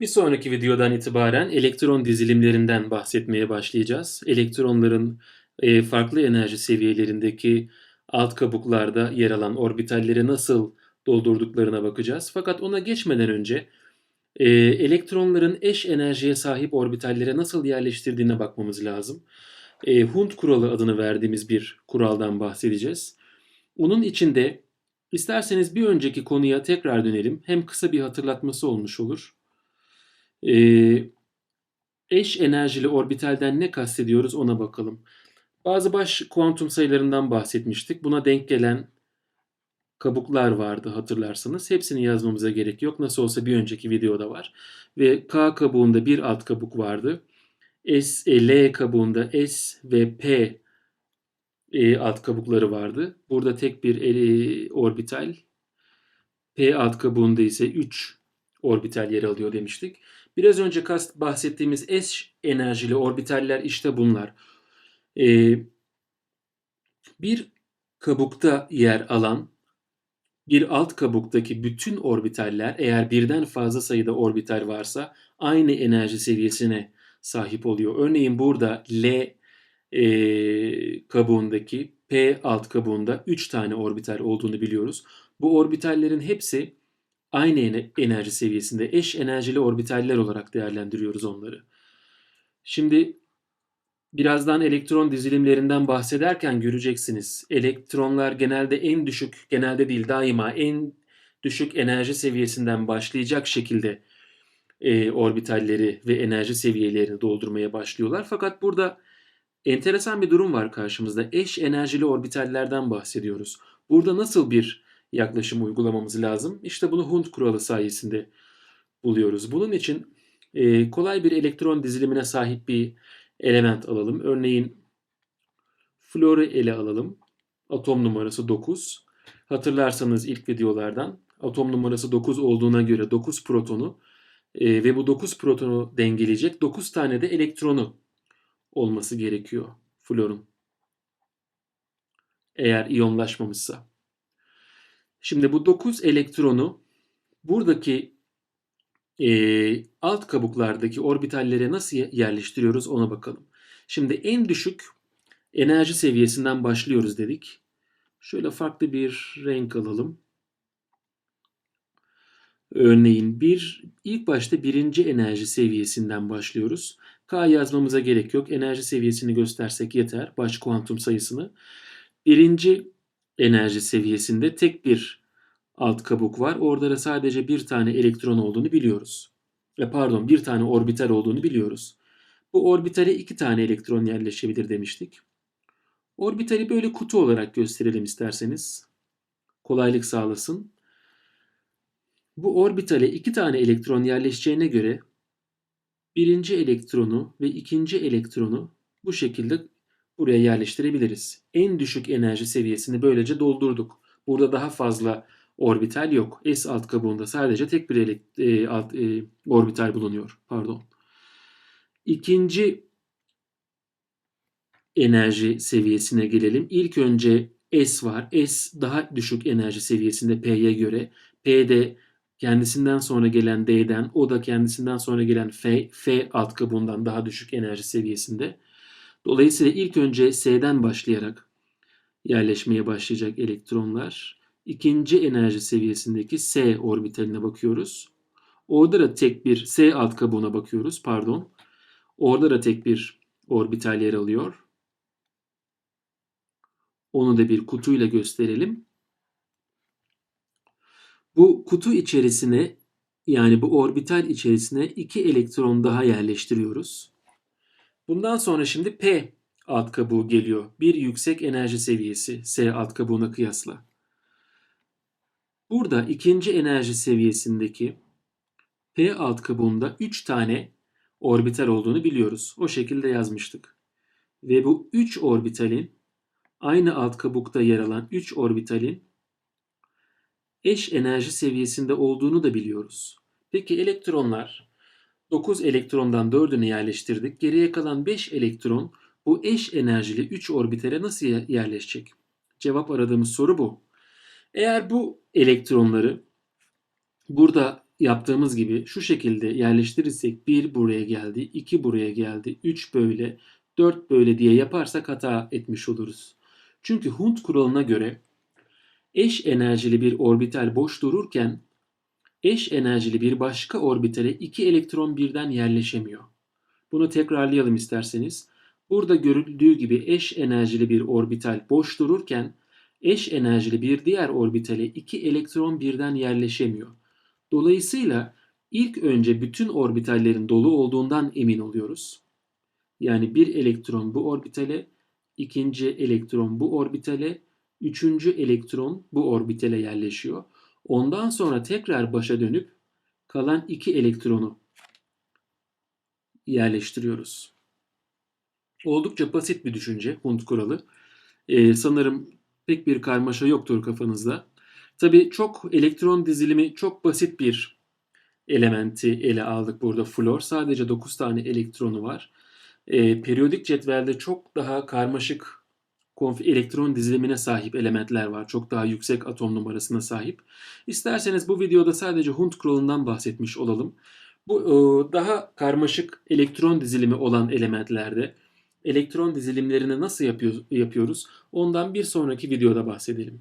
Bir sonraki videodan itibaren elektron dizilimlerinden bahsetmeye başlayacağız. Elektronların e, farklı enerji seviyelerindeki alt kabuklarda yer alan orbitalleri nasıl doldurduklarına bakacağız. Fakat ona geçmeden önce e, elektronların eş enerjiye sahip orbitallere nasıl yerleştirdiğine bakmamız lazım. E, Hund kuralı adını verdiğimiz bir kuraldan bahsedeceğiz. Onun içinde isterseniz bir önceki konuya tekrar dönelim. Hem kısa bir hatırlatması olmuş olur. Ee, eş enerjili orbitalden ne kastediyoruz ona bakalım. Bazı baş kuantum sayılarından bahsetmiştik. Buna denk gelen kabuklar vardı hatırlarsanız. Hepsini yazmamıza gerek yok. Nasıl olsa bir önceki videoda var. Ve K kabuğunda bir alt kabuk vardı. S, e, L kabuğunda S ve P e, alt kabukları vardı. Burada tek bir e, orbital. P alt kabuğunda ise 3 orbital yer alıyor demiştik. Biraz önce kast bahsettiğimiz S enerjili orbitaller işte bunlar. Ee, bir kabukta yer alan bir alt kabuktaki bütün orbitaller eğer birden fazla sayıda orbital varsa aynı enerji seviyesine sahip oluyor. Örneğin burada L e, kabuğundaki P alt kabuğunda 3 tane orbital olduğunu biliyoruz. Bu orbitallerin hepsi aynı enerji seviyesinde eş enerjili orbitaller olarak değerlendiriyoruz onları. Şimdi birazdan elektron dizilimlerinden bahsederken göreceksiniz. Elektronlar genelde en düşük, genelde değil daima en düşük enerji seviyesinden başlayacak şekilde e, orbitalleri ve enerji seviyelerini doldurmaya başlıyorlar. Fakat burada enteresan bir durum var karşımızda. Eş enerjili orbitallerden bahsediyoruz. Burada nasıl bir yaklaşım uygulamamız lazım. İşte bunu Hund kuralı sayesinde buluyoruz. Bunun için e, kolay bir elektron dizilimine sahip bir element alalım. Örneğin floru ele alalım. Atom numarası 9. Hatırlarsanız ilk videolardan atom numarası 9 olduğuna göre 9 protonu e, ve bu 9 protonu dengeleyecek 9 tane de elektronu olması gerekiyor florun. Eğer iyonlaşmamışsa. Şimdi bu 9 elektronu buradaki e, alt kabuklardaki orbitallere nasıl yerleştiriyoruz ona bakalım. Şimdi en düşük enerji seviyesinden başlıyoruz dedik. Şöyle farklı bir renk alalım. Örneğin bir ilk başta birinci enerji seviyesinden başlıyoruz. K yazmamıza gerek yok. Enerji seviyesini göstersek yeter. Baş kuantum sayısını. Birinci enerji seviyesinde tek bir alt kabuk var. Orada da sadece bir tane elektron olduğunu biliyoruz. E pardon bir tane orbital olduğunu biliyoruz. Bu orbitale iki tane elektron yerleşebilir demiştik. Orbitali böyle kutu olarak gösterelim isterseniz. Kolaylık sağlasın. Bu orbitale iki tane elektron yerleşeceğine göre birinci elektronu ve ikinci elektronu bu şekilde buraya yerleştirebiliriz. En düşük enerji seviyesini böylece doldurduk. Burada daha fazla orbital yok. S alt kabuğunda sadece tek bir e, alt, e, orbital bulunuyor. Pardon. İkinci enerji seviyesine gelelim. İlk önce S var. S daha düşük enerji seviyesinde P'ye göre. P'de kendisinden sonra gelen D'den, o da kendisinden sonra gelen F, F alt kabuğundan daha düşük enerji seviyesinde. Dolayısıyla ilk önce S'den başlayarak yerleşmeye başlayacak elektronlar. İkinci enerji seviyesindeki S orbitaline bakıyoruz. Orada da tek bir S alt kabuğuna bakıyoruz. Pardon. Orada da tek bir orbital yer alıyor. Onu da bir kutuyla gösterelim. Bu kutu içerisine yani bu orbital içerisine iki elektron daha yerleştiriyoruz. Bundan sonra şimdi P alt kabuğu geliyor. Bir yüksek enerji seviyesi S alt kabuğuna kıyasla. Burada ikinci enerji seviyesindeki P alt kabuğunda 3 tane orbital olduğunu biliyoruz. O şekilde yazmıştık. Ve bu 3 orbitalin aynı alt kabukta yer alan 3 orbitalin eş enerji seviyesinde olduğunu da biliyoruz. Peki elektronlar 9 elektrondan 4'ünü yerleştirdik. Geriye kalan 5 elektron bu eş enerjili 3 orbitale nasıl yerleşecek? Cevap aradığımız soru bu. Eğer bu elektronları burada yaptığımız gibi şu şekilde yerleştirirsek 1 buraya geldi, 2 buraya geldi, 3 böyle, 4 böyle diye yaparsak hata etmiş oluruz. Çünkü Hund kuralına göre eş enerjili bir orbital boş dururken eş enerjili bir başka orbitale iki elektron birden yerleşemiyor. Bunu tekrarlayalım isterseniz. Burada görüldüğü gibi eş enerjili bir orbital boş dururken eş enerjili bir diğer orbitale iki elektron birden yerleşemiyor. Dolayısıyla ilk önce bütün orbitallerin dolu olduğundan emin oluyoruz. Yani bir elektron bu orbitale, ikinci elektron bu orbitale, üçüncü elektron bu orbitale yerleşiyor. Ondan sonra tekrar başa dönüp kalan iki elektronu yerleştiriyoruz. Oldukça basit bir düşünce Hund kuralı. Ee, sanırım pek bir karmaşa yoktur kafanızda. Tabii çok elektron dizilimi çok basit bir elementi ele aldık burada flor. Sadece 9 tane elektronu var. Ee, periyodik cetvelde çok daha karmaşık konf- elektron dizilimine sahip elementler var. Çok daha yüksek atom numarasına sahip. İsterseniz bu videoda sadece Hund kuralından bahsetmiş olalım. Bu e, daha karmaşık elektron dizilimi olan elementlerde elektron dizilimlerini nasıl yapıyor- yapıyoruz? Ondan bir sonraki videoda bahsedelim.